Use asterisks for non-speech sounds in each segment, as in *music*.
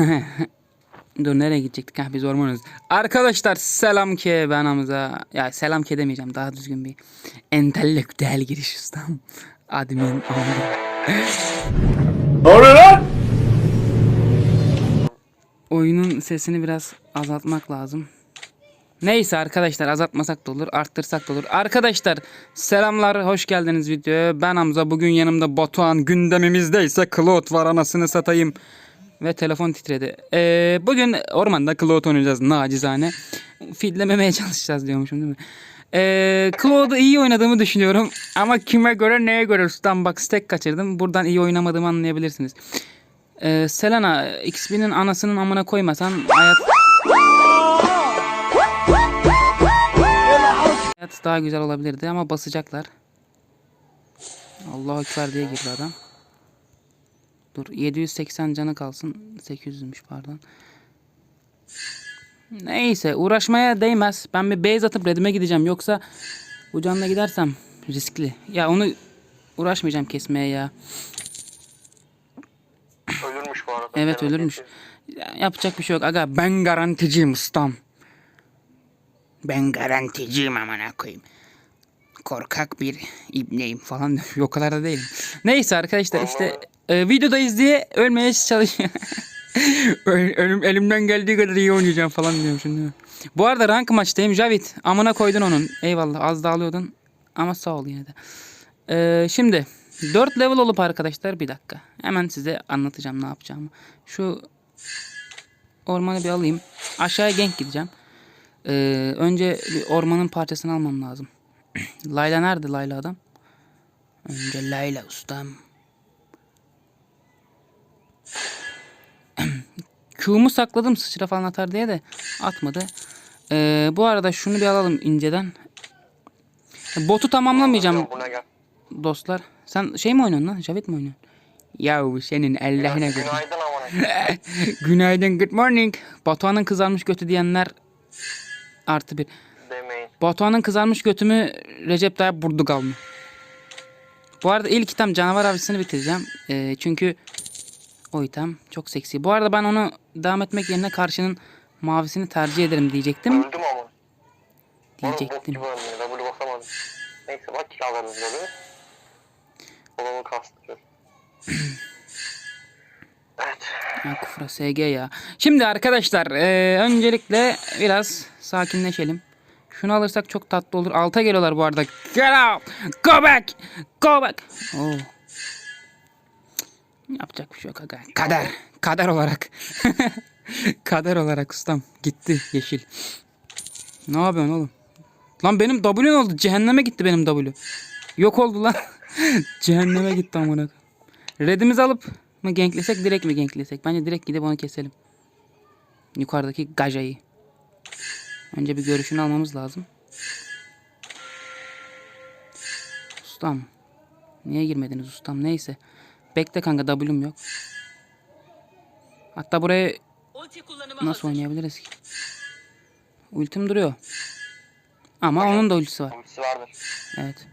*laughs* Dur nereye gidecektik? Ha biz ormanız. Arkadaşlar selam ki ben Hamza. Ya selam ki demeyeceğim daha düzgün bir entelektüel giriş ustam. Admin Hamza. Oyunun sesini biraz azaltmak lazım. Neyse arkadaşlar azaltmasak da olur, arttırsak da olur. Arkadaşlar selamlar, hoş geldiniz videoya. Ben Hamza, bugün yanımda Batuhan, gündemimizde ise Claude var anasını satayım. Ve telefon titredi. Ee, bugün ormanda Claude oynayacağız nacizane. Fidlememeye çalışacağız diyormuşum değil mi? Ee, Claude'u iyi oynadığımı düşünüyorum. Ama kime göre neye göre ustam bak stack kaçırdım. Buradan iyi oynamadığımı anlayabilirsiniz. Ee, Selena XP'nin anasının amına koymasan hayat... Hayat daha güzel olabilirdi ama basacaklar. Allahu Ekber diye girdi adam. Dur 780 canı kalsın. 800'müş pardon. Neyse uğraşmaya değmez. Ben bir base atıp redime gideceğim. Yoksa bu canla gidersem riskli. Ya onu uğraşmayacağım kesmeye ya. Ölürmüş bu arada. Evet ölürmüş. Ya, yapacak bir şey yok. Aga ben garanticiyim ustam. Ben garanticiyim amına koyayım. Korkak bir ibneyim falan. *laughs* o kadar da değilim. Neyse arkadaşlar işte e, videodayız diye ölmeye çalışıyor. *laughs* Öl- ölüm, elimden geldiği kadar iyi oynayacağım falan diyorum şimdi. Bu arada rank maçtayım. Javit amına koydun onun. Eyvallah az da alıyordun. Ama sağ ol yine de. Ee, şimdi 4 level olup arkadaşlar bir dakika. Hemen size anlatacağım ne yapacağımı. Şu ormanı bir alayım. Aşağıya gank gideceğim. Ee, önce bir ormanın parçasını almam lazım. *clears throat* Layla nerede Layla adam? Önce Layla ustam. Q'mu sakladım sıçra falan atar diye de atmadı. Ee, bu arada şunu bir alalım inceden. Botu tamamlamayacağım dostlar. Sen şey mi oynuyorsun lan? Javit mi oynuyorsun? Yahu senin Allah'ına göre. Günaydın amına. *laughs* Günaydın, good morning. Batuhan'ın kızarmış götü diyenler artı bir. Demeyin. Batuhan'ın kızarmış götümü Recep Tayyip Burdugal mı? Bu arada ilk item canavar avcısını bitireceğim. Ee, çünkü o item çok seksi. Bu arada ben onu devam etmek yerine karşının mavisini tercih ederim diyecektim. Öldüm ama. Oğlum bok Diyecektim. gibi. W basamadım. Neyse bak kill alırız böyle. Kolumu kastırıyor. *clears throat* evet. Ya kufra SG ya. Şimdi arkadaşlar eee, öncelikle biraz sakinleşelim. Şunu alırsak çok tatlı olur. Alta geliyorlar bu arada. Get out! Go back! Go back! Oo. Yapacak bir şey yok aga. Kader. Kader olarak. *laughs* Kader olarak ustam. Gitti yeşil. Ne yapıyorsun oğlum? Lan benim W ne oldu? Cehenneme gitti benim W. Yok oldu lan. *laughs* Cehenneme gitti amına. Red'imizi alıp mı ganklesek direkt mi ganklesek? Bence direkt gidip onu keselim. Yukarıdaki gajayı. Önce bir görüşünü almamız lazım. Ustam. Niye girmediniz ustam? Neyse. Bekle kanka W'm yok. Hatta buraya nasıl oynayabiliriz ki? Ultim duruyor. Ama onun da ultisi var. Ultisi vardır. Evet.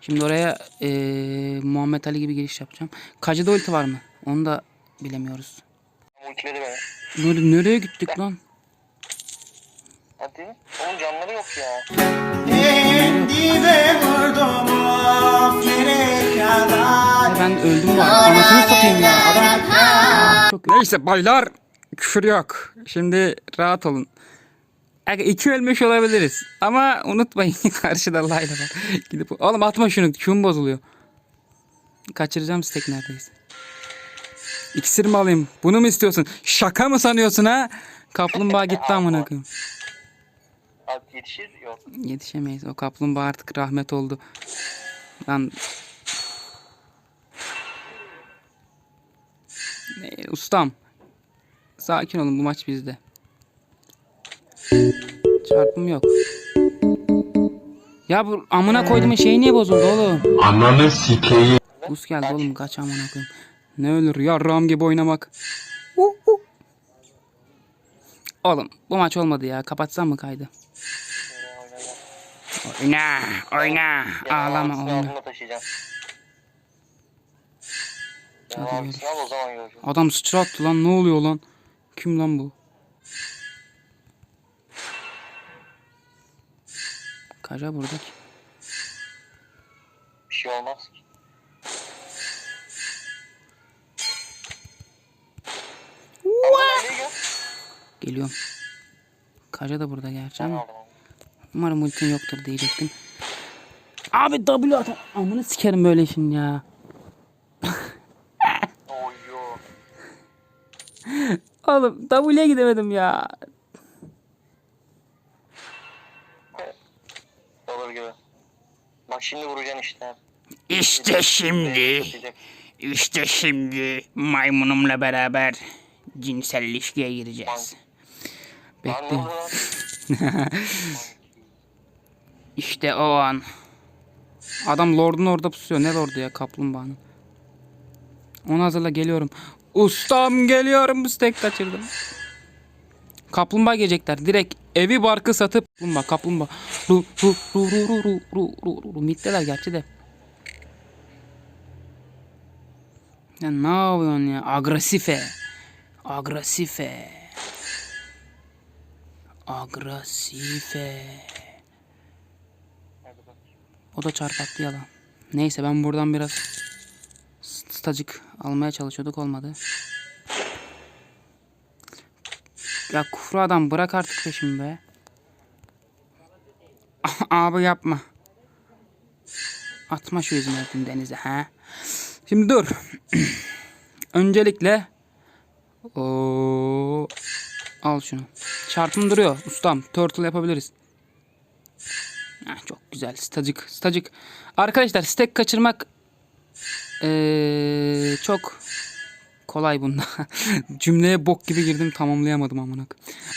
Şimdi oraya eee, Muhammed Ali gibi giriş yapacağım. Kacıda ulti var mı? Onu da bilemiyoruz. Ultiledi beni. Nereye gittik lan? Hadi. Oğlum canları yok ya. Dibe vurdum kadar Ya ben öldüm arada. Anasını satayım ya. Adam çok Neyse baylar. Küfür yok. Şimdi rahat olun. İki ölmüş olabiliriz. Ama unutmayın *laughs* karşıda Layla var. Gidip oğlum atma şunu. Q'm bozuluyor. Kaçıracağım stack neredeyse. İksir mi alayım? Bunu mu istiyorsun? Şaka mı sanıyorsun ha? Kaplumbağa gitti amına koyayım. Yetişir. Yok. Yetişemeyiz. O kaplumbağa artık rahmet oldu. Lan Ne, ustam. Sakin olun bu maç bizde. Çarpım yok. Ya bu amına koyduğumun şeyi niye bozuldu oğlum? Ananı sikeyim. Buz geldi oğlum kaç amına koyayım. Ne ölür yarram gibi oynamak. Uh, uh. Oğlum bu maç olmadı ya. Kapatsam mı kaydı? Oyna, oyna. Ağlama, oyna. Hadi abi sınav o zaman göreceğiz. Adam sıçra attı lan ne oluyor lan? Kim lan bu? Kaca burada ki. Bir şey olmaz ki. Gel? Geliyorum. Kaca da burada gerçi ama. Umarım ultin yoktur diyecektim. Abi W at. Amına sikerim böyle işin ya. Oğlum W'ye gidemedim ya. Olur gibi. Bak şimdi vuracaksın işte. İşte şimdi. İşte şimdi maymunumla beraber cinsel ilişkiye gireceğiz. Bekle. *laughs* İşte o an. Adam lordun orada pusuyor. Ne lordu ya kaplumbağanın. Onu hazırla geliyorum. Ustam geliyorum. Stek kaçırdım. Kaplumbağa gelecekler. Direkt evi barkı satıp kaplumbağa kaplumbağa. Ru ru ru ru ru ru ru ru ru ru. Mitteler gerçi de. Ya ne yapıyorsun ya? Agresife. Agresife. Agresife. O da çarpattı yalan. Neyse ben buradan biraz stacık almaya çalışıyorduk olmadı. Ya kufru adam bırak artık peşimi be. *laughs* Abi yapma. Atma şu izmaritini denize ha. Şimdi dur. *clears throat* Öncelikle o al şunu. Çarpım duruyor ustam. Turtle yapabiliriz. Heh, çok güzel. Stacık. Stacık. Arkadaşlar stack kaçırmak eee, çok kolay bunda. *laughs* Cümleye bok gibi girdim tamamlayamadım amına.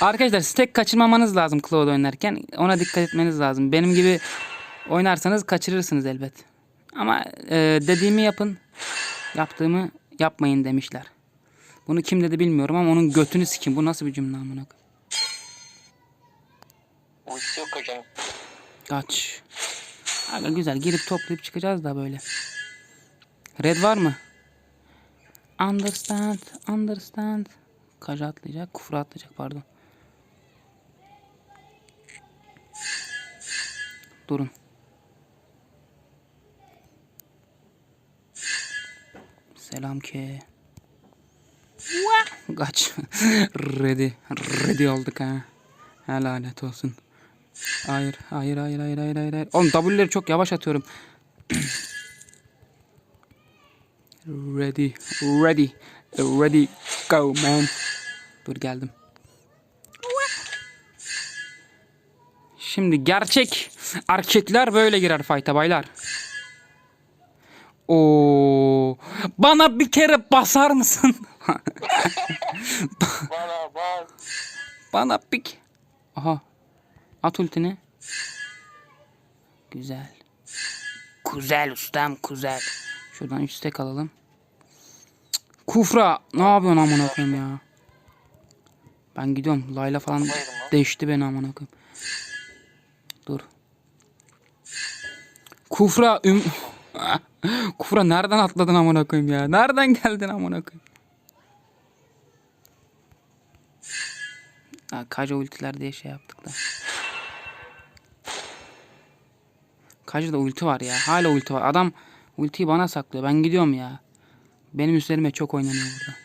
Arkadaşlar stack kaçırmamanız lazım Cloud oynarken. Ona dikkat etmeniz lazım. Benim gibi oynarsanız kaçırırsınız elbet. Ama eee, dediğimi yapın. Yaptığımı yapmayın demişler. Bunu kim dedi bilmiyorum ama onun götünü sikin. Bu nasıl bir cümle amına? Kaç. Aga güzel girip toplayıp çıkacağız da böyle. Red var mı? Understand, understand. Kaja atlayacak, kufra atlayacak pardon. Durun. Selam ki. Kaç. ready. Ready olduk ha. Helalet olsun. Hayır, hayır, hayır, hayır, hayır, hayır. hayır. Oğlum W'leri çok yavaş atıyorum. Ready, ready, ready, go man. Dur geldim. Şimdi gerçek erkekler böyle girer fight'a baylar. Oo, bana bir kere basar mısın? *laughs* Bana bak. Bana pik. Aha. At ultini. Güzel. Güzel ustam güzel. Şuradan 3 stack alalım. Kufra ne yapıyorsun amına koyayım ya? Ben gidiyorum. Layla falan değişti beni amına koyayım. Dur. Kufra üm... *laughs* Kufra nereden atladın amına koyayım ya? Nereden geldin amına koyayım? Ha, Kaja ultiler diye şey yaptık da. Kaja'da ulti var ya. Hala ulti var. Adam ultiyi bana saklıyor. Ben gidiyorum ya. Benim üstlerime çok oynanıyor burada.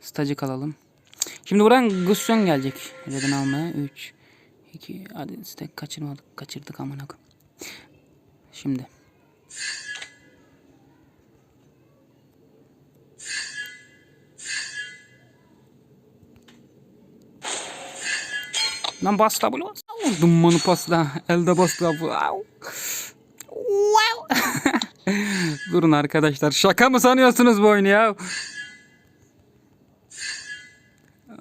Stacık alalım. Şimdi buradan Gusyon gelecek. Red'ini almaya. 3 2 hadi stack kaçırmadık. Kaçırdık amına. Şimdi. Bas W bas. Dumanı pasla. Elde bas W. Au. Wow. *laughs* Durun arkadaşlar. Şaka mı sanıyorsunuz bu oyunu ya?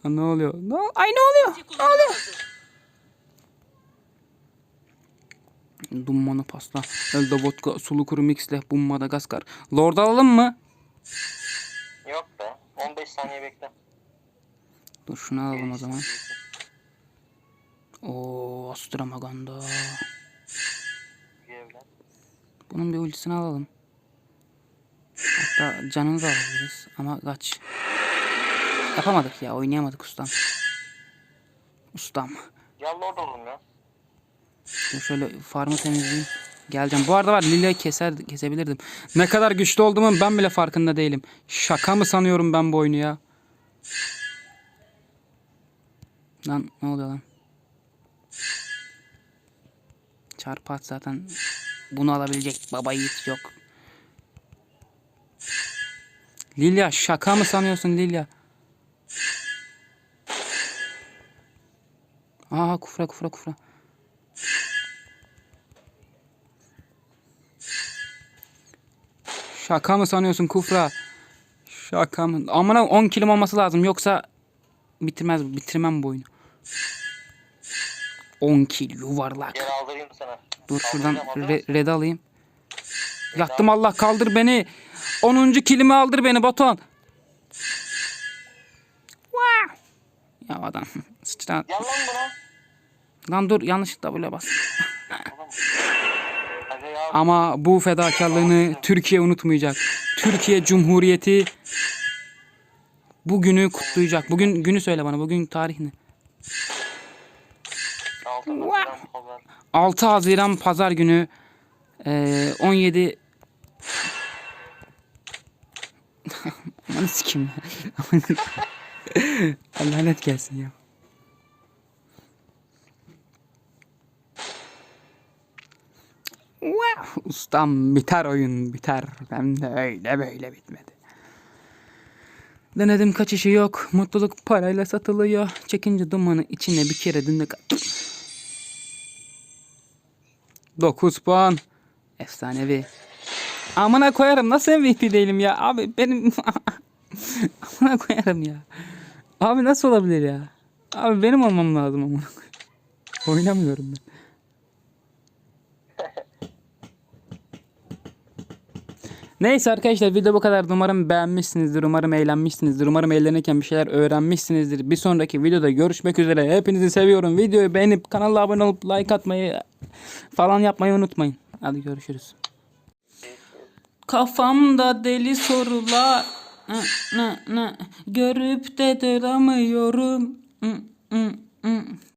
Aa, Ne oluyor? Ne, ay ne oluyor? Ne oluyor? Dumanı pasla. Elde vodka, sulu kuru mixle. Bu Madagaskar. Lord alalım mı? Yok be. 15 saniye bekle. Dur şunu alalım o zaman. Oo, Astramaganda. Bunun bir ultisini alalım. Hatta canını da alabiliriz. Ama kaç. Yapamadık ya. Oynayamadık ustam. Ustam. Gel orada oğlum ya. Dur şöyle farmı temizleyeyim. Geleceğim. Bu arada var Lilia'yı keser, kesebilirdim. Ne kadar güçlü olduğumun ben bile farkında değilim. Şaka mı sanıyorum ben bu oyunu ya? Lan ne oluyor lan? Çarpı at zaten bunu alabilecek baba yiğit yok. Lilia şaka mı sanıyorsun Lilia? Aa kufra kufra kufra. Şaka mı sanıyorsun kufra? Şaka mı? Amına 10 kilim olması lazım yoksa bitirmez bitirmem bu oyunu. 10 kil yuvarlak. Gel aldırayım sana. Dur şuradan re- red alayım. Yattım Allah kaldır beni. 10. kilimi aldır beni Batuhan. Ya adam *laughs* sıçra. Gel lan buna. Lan dur yanlışlıkla böyle bas. Ama bu fedakarlığını Türkiye unutmayacak. Türkiye Cumhuriyeti bugünü kutlayacak. Bugün günü söyle bana. Bugün tarih ne? Altın Wow. pazar. 6 Haziran Pazar günü eee 17 *laughs* Aman sikim. Allah *laughs* lanet gelsin ya. Ustam biter oyun biter. Hem de öyle böyle bitmedi. Denedim kaçışı yok. Mutluluk parayla satılıyor. Çekince dumanı içine bir kere dinle. 9 puan. Efsanevi. Amına koyarım nasıl MVP değilim ya abi benim *laughs* amına koyarım ya. Abi nasıl olabilir ya? Abi benim olmam lazım amına koyayım. Oynamıyorum ben. Neyse arkadaşlar video bu kadar. Umarım beğenmişsinizdir. Umarım eğlenmişsinizdir. Umarım eğlenirken bir şeyler öğrenmişsinizdir. Bir sonraki videoda görüşmek üzere. Hepinizi seviyorum. Videoyu beğenip kanala abone olup like atmayı falan yapmayı unutmayın. Hadi görüşürüz. Kafamda deli sorular ne, ne, görüp de duramıyorum.